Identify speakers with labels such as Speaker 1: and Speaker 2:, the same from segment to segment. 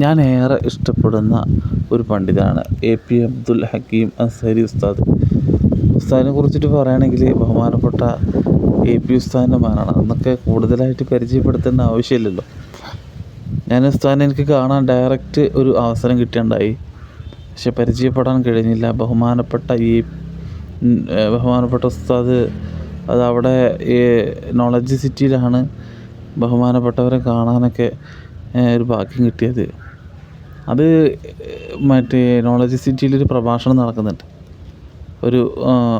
Speaker 1: ഞാൻ ഏറെ ഇഷ്ടപ്പെടുന്ന ഒരു പണ്ഡിതനാണ് എ പി അബ്ദുൽ ഹക്കീം അൻസാരി ഉസ്താദ്. ഉസ്താദിനെ കുറിച്ചിട്ട് പറയുകയാണെങ്കിൽ ബഹുമാനപ്പെട്ട എ പി ഉസ്താദിന്റെ മകനാണ് അന്നൊക്കെ കൂടുതലായിട്ട് പരിചയപ്പെടുത്തേണ്ട ആവശ്യമില്ലല്ലോ. ഞാൻ ഉസ്താദിനെ എനിക്ക് കാണാൻ ഡയറക്റ്റ് ഒരു അവസരം കിട്ടിയുണ്ടായി പക്ഷെ പരിചയപ്പെടാൻ കഴിഞ്ഞില്ല. ബഹുമാനപ്പെട്ട ഈ ബഹുമാനപ്പെട്ട ഉസ്താദ് അത് അവിടെ ഈ നോളജ് സിറ്റിയിലാണ് ബഹുമാനപ്പെട്ടവരെ കാണാനൊക്കെ ഒരു ഭാഗ്യം കിട്ടിയത്. അത് മറ്റേ നോളജ് സിറ്റിയിലൊരു പ്രഭാഷണം നടക്കുന്നുണ്ട്. ഒരു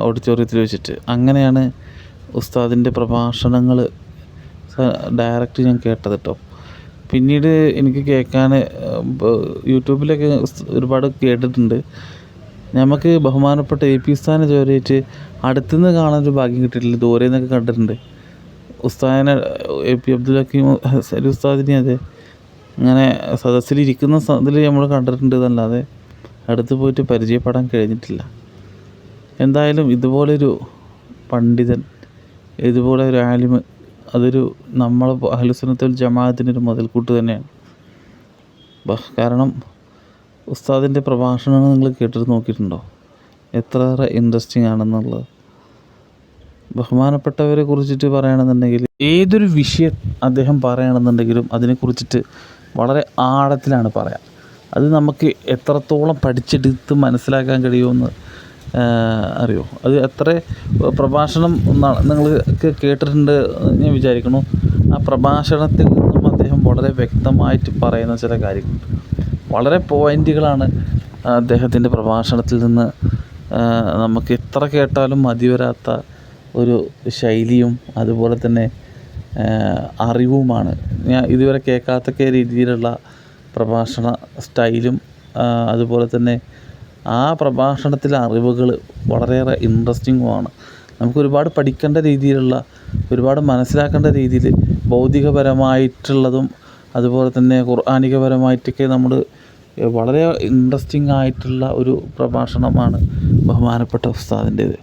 Speaker 1: ഓഡിറ്റോറിയത്തിൽ വെച്ചിട്ട്. അങ്ങനെയാണ് ഉസ്താദിന്റെ പ്രഭാഷണങ്ങൾ ഡയറക്റ്റ് ഞാൻ കേട്ടത് കേട്ടോ പിന്നീട് എനിക്ക് കേൾക്കാൻ യൂട്യൂബിലൊക്കെ ഒരുപാട് കേട്ടിട്ടുണ്ട്. നമുക്ക് ബഹുമാനപ്പെട്ട എ പി ഉസ്താദിനെ ചോരയിട്ട് അടുത്തുനിന്ന് കാണാൻ ഒരു ഭാഗ്യം കിട്ടിയിട്ടില്ല. ദൂരെ നിന്നൊക്കെ കണ്ടിട്ടുണ്ട്. ഉസ്താദിനെ എ പി അബ്ദുൽ ഹക്കീം ഉസ്താദിനെ അതെ അങ്ങനെ സദസ്സിലിരിക്കുന്ന ഇതിൽ നമ്മൾ കണ്ടിട്ടുണ്ട് എന്നല്ലാതെ അടുത്ത് പോയിട്ട് പരിചയപ്പെടാൻ കഴിഞ്ഞിട്ടില്ല. എന്തായാലും ഇതുപോലൊരു പണ്ഡിതൻ ഇതുപോലെ ഒരു ആലിമ് അതൊരു നമ്മൾ അഹ്ലുസുന്നത്തുൽ ജമാഅത്തിനൊരു മുതൽക്കൂട്ട് തന്നെയാണ്. കാരണം ഉസ്താദിന്റെ പ്രഭാഷണങ്ങൾ നിങ്ങൾ കേട്ടിട്ട് നോക്കിയിട്ടുണ്ടോ? എത്രയേറെ ഇൻട്രസ്റ്റിംഗ് ആണെന്നുള്ളത്. ബഹുമാനപ്പെട്ടവരെ കുറിച്ചിട്ട് പറയുകയാണെന്നുണ്ടെങ്കിൽ ഏതൊരു വിഷയം അദ്ദേഹം പറയുകയാണെന്നുണ്ടെങ്കിലും അതിനെക്കുറിച്ചിട്ട് വളരെ ആഴത്തിലാണ് പറയാം. അത് നമുക്ക് എത്രത്തോളം പഠിച്ചെടുത്ത് മനസ്സിലാക്കാൻ കഴിയുമെന്ന് അറിയോ? അത് എത്ര പ്രഭാഷണം നിങ്ങൾക്ക് കേട്ടിട്ടുണ്ട് ഞാൻ വിചാരിക്കുന്നു. ആ പ്രഭാഷണത്തിൽ നിന്നും അദ്ദേഹം വളരെ വ്യക്തമായിട്ട് പറയുന്ന ചില കാര്യങ്ങളുണ്ട്. വളരെ പോയിന്റുകളാണ് അദ്ദേഹത്തിന്റെ പ്രഭാഷണത്തിൽ നിന്ന് നമുക്ക് എത്ര കേട്ടാലും മതി വരാത്ത ഒരു ശൈലിയും അതുപോലെ തന്നെ അറിവുമാണ്. ഞാൻ ഇതുവരെ കേൾക്കാത്തൊക്കെ രീതിയിലുള്ള പ്രഭാഷണ സ്റ്റൈലും അതുപോലെ തന്നെ ആ പ്രഭാഷണത്തിലെ അറിവുകൾ വളരെയേറെ ഇൻട്രസ്റ്റിങ്ങുമാണ്. നമുക്ക് ഒരുപാട് പഠിക്കേണ്ട രീതിയിലുള്ള ഒരുപാട് മനസ്സിലാക്കേണ്ട രീതിയിൽ ഭൗതികപരമായിട്ടുള്ളതും അതുപോലെ തന്നെ ഖുർആാനികപരമായിട്ടൊക്കെ നമ്മൾ വളരെ ഇൻട്രസ്റ്റിംഗ് ആയിട്ടുള്ള ഒരു പ്രഭാഷണമാണ് ബഹുമാനപ്പെട്ട ഉസ്താദിന്റേത്.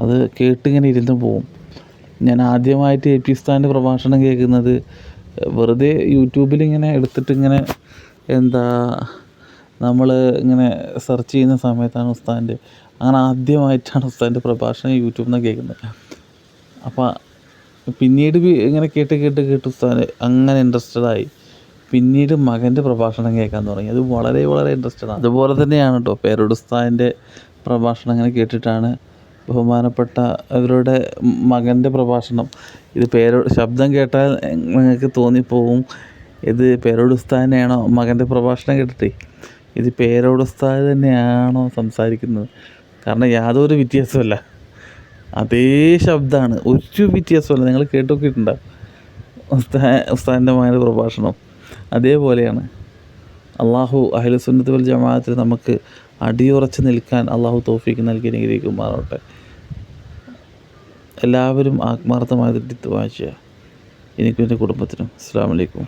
Speaker 1: അത് കേട്ടിങ്ങനെ ഇരുന്ന് പോവും. ഞാൻ ആദ്യമായിട്ട് എ പി ഉസ്താദിന്റെ പ്രഭാഷണം കേൾക്കുന്നത് വെറുതെ യൂട്യൂബിൽ ഇങ്ങനെ എടുത്തിട്ട് ഇങ്ങനെ എന്താ നമ്മൾ ഇങ്ങനെ സെർച്ച് ചെയ്യുന്ന സമയത്താണ് ഉസ്താദിന്റെ അങ്ങനെ ആദ്യമായിട്ടാണ് ഉസ്താദിന്റെ പ്രഭാഷണം യൂട്യൂബിൽ നിന്ന് കേൾക്കുന്നത്. അപ്പോൾ പിന്നീട് ഇങ്ങനെ കേട്ട് കേട്ട് കേട്ട് ഉസ്താദ് അങ്ങനെ ഇൻട്രസ്റ്റഡ് ആയി. പിന്നീട് മകന്റെ പ്രഭാഷണം കേൾക്കാൻ തുടങ്ങി. അത് വളരെ വളരെ ഇൻട്രസ്റ്റഡ് ആണ്. അതുപോലെ തന്നെയാണ് കേട്ടോ പേരോട് ഉസ്താദിന്റെ പ്രഭാഷണം അങ്ങനെ കേട്ടിട്ടാണ് ബഹുമാനപ്പെട്ട അവരുടെ മകന്റെ പ്രഭാഷണം. ഇത് പേരോ ശബ്ദം കേട്ടാൽ നിങ്ങൾക്ക് തോന്നിപ്പോവും. ഇത് പേരോട് ഉസ്താദിനെയാണോ? മകന്റെ പ്രഭാഷണം കേട്ടിട്ടേ. ഇത് പേരോട് ഉസ്താദ് തന്നെയാണോ സംസാരിക്കുന്നത്? കാരണം യാതൊരു വ്യത്യാസമല്ല അതേ ശബ്ദമാണ്. ഒരു വ്യത്യാസമല്ല നിങ്ങൾ കേട്ട് ഉസ്താ ഉസ്താദിന്റെ മകന്റെ പ്രഭാഷണം. അതേപോലെയാണ്. അള്ളാഹു അഹ്ലുസുന്നത്ത് വൽ ജമാഅത്തിൽ നമുക്ക് അടിയുറച്ച് നിൽക്കാൻ അള്ളാഹു തോഫിക്ക് നൽകി അനുഗ്രഹിക്കുമാറാവട്ടെ. എല്ലാവരും ആത്മാർത്ഥമായ തെറ്റിത്തുവാഴ്ച എനിക്കും എന്റെ കുടുംബത്തിനും. അസ്സാം വലൈക്കും